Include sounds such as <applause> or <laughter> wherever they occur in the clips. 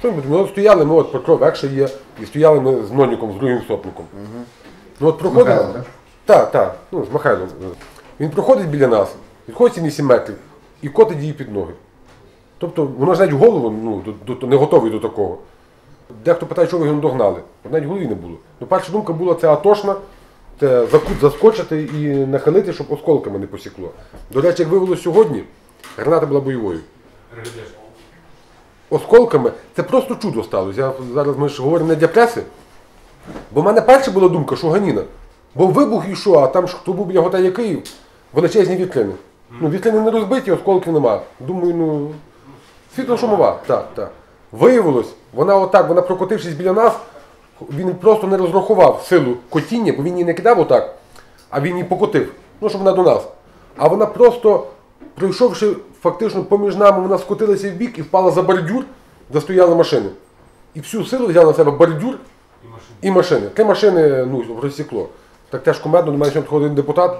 Що ми стояли, ми от Петро Векша є, і стояли ми з Ноніком, з другим сотником. Ну от проходить. Так? Так, ну з Михайлом. Він проходить біля нас, відходить 7 метрів і котить її під ноги. Тобто воно ж навіть в голову ну, до, до- не готовий до такого. Дехто питає, що ви його догнали. Навіть в голові не було. Ну, перша думка була це атошна, це за кут заскочити і нахилити, щоб осколками не посікло. До речі, як виявилося сьогодні, граната була бойовою. Осколками це просто чудо сталося. Я, зараз ми ж говоримо не для преси. Бо в мене перша була думка, що ганіна. Бо вибух і що, а там ж хто був біля готелі Київ, величезні вітрини. Ну, вітрини не розбиті, осколків нема. Думаю, ну. Світло шумова, так, так. Виявилось, вона отак, вона прокотившись біля нас, він просто не розрахував силу котіння, бо він її не кидав отак, а він її покотив. Ну, щоб вона до нас. А вона просто, пройшовши фактично поміж нами, вона скотилася в бік і впала за бордюр, де стояли машини. І всю силу взяла на себе бордюр і машини. Три машини ну, розсікло. Так теж комедно, до мене сьогодні один депутат,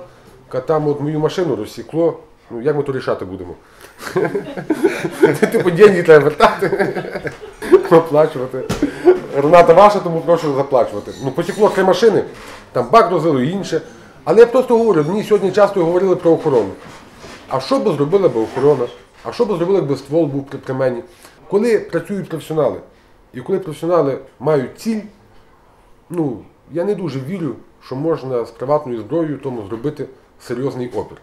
каже, там от мою машину розсікло. Ну як ми то рішати будемо? <laughs> Типу деньги треба вертати. <laughs> Оплачувати. Рената ваша, тому прошу заплачувати. Ну, посікло три машини, там бак розлили і інше. Але я просто говорю, мені сьогодні часто говорили про охорону. А що би зробила би охорона? А що би зробили, якби ствол був при, при мені? Коли працюють професіонали, і коли професіонали мають ціль, ну, я не дуже вірю, що можна з приватною зброєю тому зробити серйозний опір.